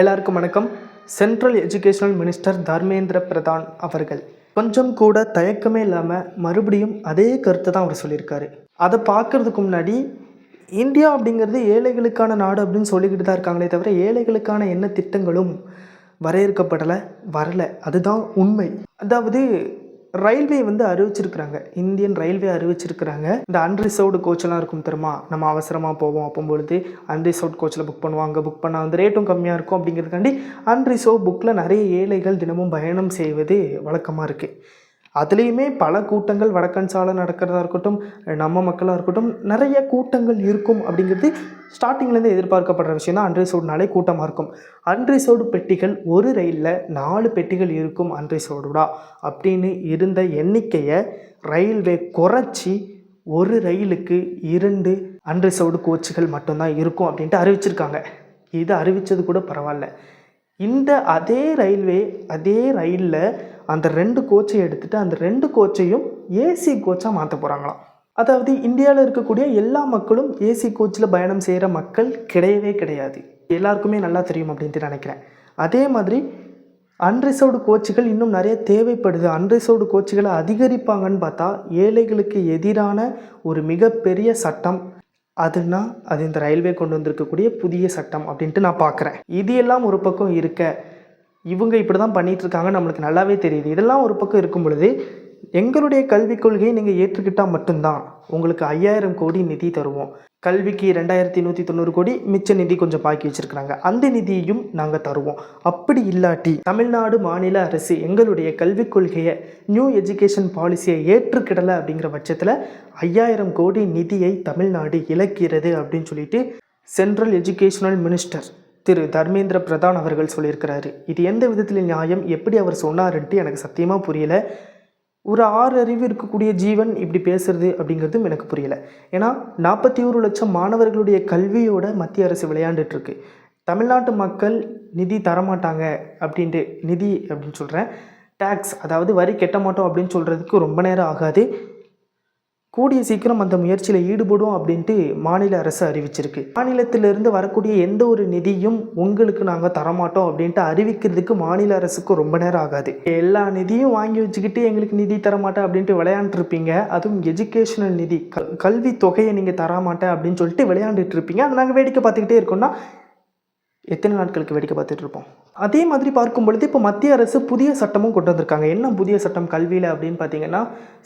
எல்லாருக்கும் வணக்கம். Central educational minister Dharmendra Pradhan அவர்கள். கொஞ்சம் கூட தயக்கமே இல்லாமல் மறுபடியும் அதே கருத்தை தான் அவர் சொல்லியிருக்காரு. அதை பார்க்குறதுக்கு முன்னாடி இந்தியா அப்படிங்கிறது ஏழைகளுக்கான நாடு அப்படின்னு சொல்லிக்கிட்டு தான் இருக்காங்களே தவிர ஏழைகளுக்கான என்ன திட்டங்களும் வரையறுக்கப்படலை வரலை. அதுதான் உண்மை. அதாவது ரயில்வே வந்து அறிவிச்சிருக்கிறாங்க. இந்தியன் ரயில்வே அறிவிச்சிருக்கிறாங்க. இந்த அன்ரிசர்வ்டு கோச்செல்லாம் இருக்கும் தெரியுமா? நம்ம அவசரமாக போவோம் அப்போம்பொழுது அன்ரிசர்வ்ட் கோச்சில் புக் பண்ணுவாங்க. புக் பண்ணால் வந்து ரேட்டும் கம்மியாக இருக்கும் அப்படிங்கிறதுக்காண்டி அன்ரிசர்வ் புக்கில் நிறைய ஏழைகள் தினமும் பயணம் செய்வது வழக்கமாக இருக்குது அதுலேயுமே பல கூட்டங்கள் வடக்கன் சாலை நடக்கிறதா இருக்கட்டும் நம்ம மக்களாக இருக்கட்டும் நிறைய கூட்டங்கள் இருக்கும் அப்படிங்கிறது ஸ்டார்டிங்லேருந்து எதிர்பார்க்கப்படுற விஷயம் தான் அன்ரிசர்வ்ட்னாலே கூட்டமாக இருக்கும். அன்ரிசர்வ்டு பெட்டிகள் ஒரு ரயிலில் நாலு பெட்டிகள் இருக்கும் அன்ரிசர்வ்டா அப்படின்னு இருந்த எண்ணிக்கையை ரயில்வே குறைச்சி ஒரு ரயிலுக்கு இரண்டு அன்ரிசர்வ்டு கோச்சுகள் மட்டும்தான் இருக்கும் அப்படின்ட்டு அறிவிச்சிருக்காங்க. இது அறிவித்தது கூட பரவாயில்ல. இந்த அதே ரயில்வே அதே ரயிலில் அந்த ரெண்டு கோச்சை எடுத்துகிட்டு அந்த ரெண்டு கோச்சையும் ஏசி கோச்சாக மாற்ற போகிறாங்களாம் அதாவது இந்தியாவில் இருக்கக்கூடிய எல்லா மக்களும் ஏசி கோச்சில் பயணம் செய்கிற மக்கள் கிடையவே கிடையாது. எல்லாருக்குமே நல்லா தெரியும் அப்படின்ட்டு நினைக்கிறேன். அதே மாதிரி அன்ரிசர்வ்டு கோச்சுகள் இன்னும் நிறைய தேவைப்படுது. அன்ரிசர்வ்டு கோச்சுகளை அதிகரிப்பாங்கன்னு பார்த்தா ஏழைகளுக்கு எதிரான ஒரு மிகப்பெரிய சட்டம். அதுனா அது இந்த ரயில்வே கொண்டு வந்திருக்கக்கூடிய புதிய சட்டம் அப்படின்ட்டு நான் பார்க்குறேன். இது எல்லாம் ஒரு பக்கம் இருக்க இவங்க இப்படி தான் பண்ணிகிட்ருக்காங்க நம்மளுக்கு நல்லாவே தெரியுது. இதெல்லாம் ஒரு பக்கம் இருக்கும் பொழுது எங்களுடைய கல்விக் கொள்கையை நீங்கள் ஏற்றுக்கிட்டால் மட்டும்தான் உங்களுக்கு ஐயாயிரம் கோடி நிதி தருவோம். கல்விக்கு ரெண்டாயிரத்தி நூற்றி தொண்ணூறு கோடி மிச்ச நிதி கொஞ்சம் பாக்கி வச்சுருக்குறாங்க. அந்த நிதியையும் நாங்கள் தருவோம். அப்படி இல்லாட்டி தமிழ்நாடு மாநில அரசு எங்களுடைய கல்விக் கொள்கையை நியூ எஜுகேஷன் பாலிசியை ஏற்றுக்கிடலை அப்படிங்கிற பட்சத்தில் ஐயாயிரம் கோடி நிதியை தமிழ்நாடு இழக்கிறது அப்படின்னு சொல்லிட்டு சென்ட்ரல் எஜுகேஷனல் மினிஸ்டர் திரு தர்மேந்திர பிரதான் அவர்கள் சொல்லியிருக்கிறாரு. இது எந்த விதத்தில் நியாயம்? எப்படி அவர் சொன்னாருன்ட்டு எனக்கு சத்தியமாக புரியல. ஒரு ஆறு அறிவு இருக்கக்கூடிய ஜீவன் இப்படி பேசுறது அப்படிங்கிறதும் எனக்கு புரியலை. ஏன்னா நாற்பத்தி ஒரு லட்சம் மாணவர்களுடைய கல்வியோட மத்திய அரசு விளையாண்டுட்டுருக்கு. தமிழ்நாட்டு மக்கள் நிதி தரமாட்டாங்க அப்படின்ட்டு நிதி அப்படின்னு சொல்கிறேன் டேக்ஸ் அதாவது வரி கெட்ட மாட்டோம் அப்படின்னு சொல்கிறதுக்கு ரொம்ப நேரம் ஆகாது. கூடிய சீக்கிரம் அந்த முயற்சியில் ஈடுபடும் அப்படின்ட்டு மாநில அரசு அறிவிச்சிருக்கு. மாநிலத்திலிருந்து வரக்கூடிய எந்த ஒரு நிதியும் உங்களுக்கு நாங்கள் தரமாட்டோம் அப்படின்ட்டு அறிவிக்கிறதுக்கு மாநில அரசுக்கு ரொம்ப நேரம் ஆகாது. எல்லா நிதியும் வாங்கி வச்சுக்கிட்டு எங்களுக்கு நிதி தரமாட்டேன் அப்படின்ட்டு விளையாண்டுருப்பீங்க. அதுவும் எஜுகேஷனல் நிதி கல் கல்வி தொகையை நீங்கள் தரமாட்டேன் அப்படின்னு சொல்லிட்டு விளையாண்டுட்டு இருப்பீங்க. அதை நாங்கள் வேடிக்கை பார்த்துக்கிட்டே இருக்கோம்னா எத்தனை நாட்களுக்கு வேடிக்கை பார்த்துட்டு இருப்போம்? அதே மாதிரி பார்க்கும் பொழுது இப்போ மத்திய அரசு புதிய சட்டமும் கொண்டு வந்திருக்காங்க. என்ன புதிய சட்டம்? கல்வியில் அப்படின்னு பார்த்தீங்கன்னா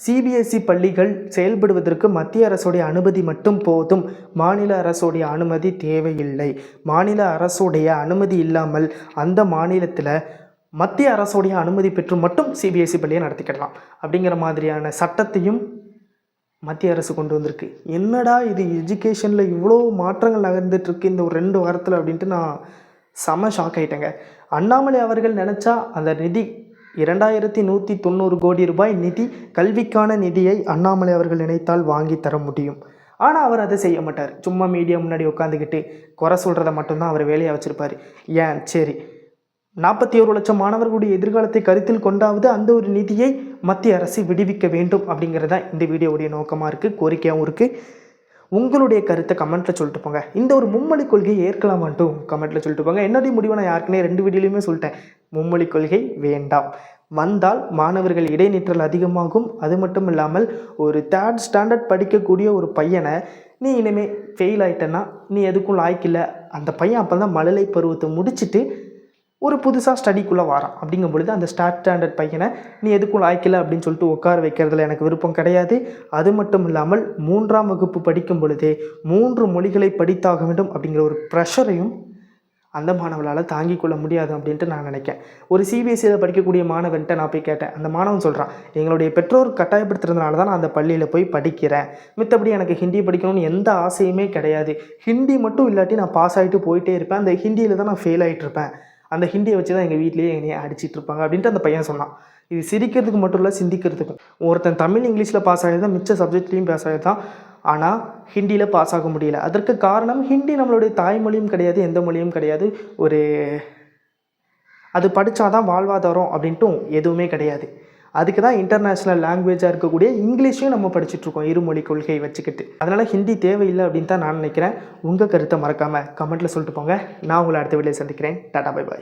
சிபிஎஸ்இ பள்ளிகள் செயல்படுவதற்கு மத்திய அரசுடைய அனுமதி மட்டும் போதும். மாநில அரசுடைய அனுமதி தேவையில்லை. மாநில அரசுடைய அனுமதி இல்லாமல் அந்த மாநிலத்தில் மத்திய அரசுடைய அனுமதி பெற்று மட்டும் சிபிஎஸ்இ பள்ளியை நடத்திக்கிடலாம் அப்படிங்கிற மாதிரியான சட்டத்தையும் மத்திய அரசு கொண்டு வந்திருக்கு. என்னடா இது? எஜுகேஷனில் இவ்வளோ மாற்றங்கள் நகர்ந்துட்டுருக்கு இந்த ஒரு ரெண்டு வாரத்தில் அப்படின்ட்டு நான் செம ஷாக் ஆயிட்டேங்க. அண்ணாமலை அவர்கள் நினச்சா அந்த நிதி இரண்டாயிரத்தி நூற்றி தொண்ணூறு கோடி ரூபாய் நிதி கல்விக்கான நிதியை அண்ணாமலை அவர்கள் நினைத்தால் வாங்கி தர முடியும். ஆனால் அவர் அதை செய்ய மாட்டார். சும்மா மீடியா முன்னாடி உட்காந்துக்கிட்டு குறை சொல்கிறத மட்டும்தான் அவர் வேலையாக வச்சுருப்பார். ஏன்? சரி. நாற்பத்தி ஒரு லட்சம் மாணவர்களுடைய எதிர்காலத்தை கருத்தில் கொண்டாவது அந்த ஒரு நிதியை மத்திய அரசு விடுவிக்க வேண்டும் அப்படிங்கிறது தான் இந்த வீடியோவுடைய நோக்கமாக இருக்குது கோரிக்கையாகவும் இருக்குது உங்களுடைய கருத்தை கமெண்ட்டில் சொல்லிட்டு போங்க. இந்த ஒரு மும்மொழி கொள்கையை ஏற்கலாமான்ட்டும் கமெண்ட்டில் சொல்லிட்டு போங்க. என்னுடைய முடிவை நான் யாருக்குனே ரெண்டு வீடியோலையுமே சொல்லிட்டேன். மும்மொழி கொள்கை வேண்டாம். வந்தால் மாணவர்கள் இடைநிற்றல் அதிகமாகும். அது மட்டும் இல்லாமல் ஒரு தேர்ட் ஸ்டாண்டர்ட் படிக்கக்கூடிய ஒரு பையனை நீ இனிமேல் ஃபெயில் ஆயிட்டேன்னா நீ எதுக்கும் லாய்க்கில்லை. அந்த பையன் அப்போ தான் மழலை பருவத்தை முடிச்சுட்டு ஒரு புதுசாக ஸ்டடிக்குள்ளே வரான். அப்படிங்கும் பொழுது அந்த ஸ்டார்ட் ஸ்டாண்டர்ட் பையனை நீ எதுக்கும் லாய்க்கல? அப்படின்னு சொல்லிட்டு உட்கார வைக்கிறதுல எனக்கு விருப்பம் கிடையாது. அது மட்டும் இல்லாமல் மூன்றாம் வகுப்பு படிக்கும் பொழுதே மூன்று மொழிகளை படித்தாக வேண்டும் அப்படிங்கிற ஒரு ப்ரெஷரையும் அந்த மாணவர்களால் தாங்கிக் கொள்ள முடியாது அப்படின்ட்டு நான் நினைக்கிறேன். ஒரு சிபிஎஸ்சியில் படிக்கக்கூடிய மாணவன்ட்ட நான் போய் கேட்டேன். அந்த மாணவன் சொல்கிறான் எங்களுடைய பெற்றோர் கட்டாயப்படுத்துறதுனால தான் நான் அந்த பள்ளியில் போய் படிக்கிறேன். மித்தபடி எனக்கு ஹிந்தி படிக்கணும்னு எந்த ஆசையுமே கிடையாது. ஹிந்தி மட்டும் இல்லாட்டி நான் பாஸ் ஆகிட்டு போயிட்டே இருப்பேன். அந்த ஹிந்தியில் தான் நான் ஃபெயில் ஆகிட்டு இருப்பேன். அந்த ஹிந்தியை வச்சு தான் எங்கள் வீட்லேயே என்னையே அடிச்சிட்டு இருப்பாங்க அப்படின்ட்டு அந்த பையன் சொன்னான். இது சிரிக்கிறதுக்கு மட்டும் இல்லை சிந்திக்கிறதுக்கும். ஒருத்தன் தமிழ் இங்கிலீஷில் பாஸ் ஆகி தான் மிச்ச சப்ஜெக்ட்லேயும் பாஸ் ஆகி தான். ஆனால் ஹிந்தியில் பாஸ் ஆக முடியல. அதற்கு காரணம் ஹிந்தி நம்மளுடைய தாய்மொழியும் கிடையாது எந்த மொழியும் கிடையாது. ஒரு அது படித்தாதான் வாழ்வாதாரம் அப்படின்ட்டும் எதுவுமே கிடையாது. அதுக்கு தான் இன்டர்நேஷ்னல் லாங்குவேஜாக இருக்கக்கூடிய இங்கிலீஷையும் நம்ம படிச்சுட்ருக்கோம் இருமொழி கொள்கையை வச்சுக்கிட்டு. அதனால் ஹிந்தி தேவையில்லை அப்படின்னு தான் நான் நினைக்கிறேன். உங்கள் கருத்தை மறக்காமல் கமெண்ட்டில் சொல்லிட்டு போங்க. நான் உங்களை அடுத்த வீடியோ சந்திக்கிறேன். Tata bye bye